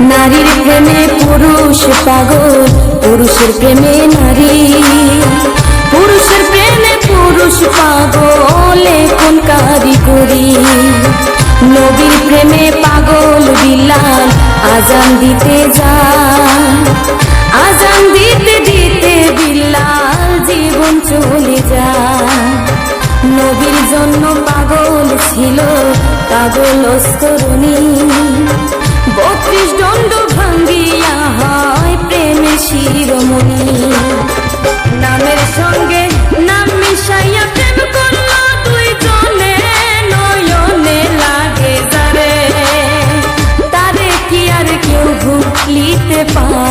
নারীর প্রেমে পুরুষ পাগল, পুরুষের প্রেমে নারী। পুরুষের প্রেমে পুরুষ পাগল কোন কারিগরি। নবীর প্রেমে পাগল বিলাল, আজান দিতে যায় আজান দিতে দিতে বিলাল জীবন চলে যায়। নবীর জন্য পাগল ছিল পাগল অস্তরণী। শিরোমণি নামের সঙ্গে নাম মিশাইয়া প্রেম করল দুই জনে নয়নে লাগে তারে তারে কি আর কেউ ভুলিতে পারে?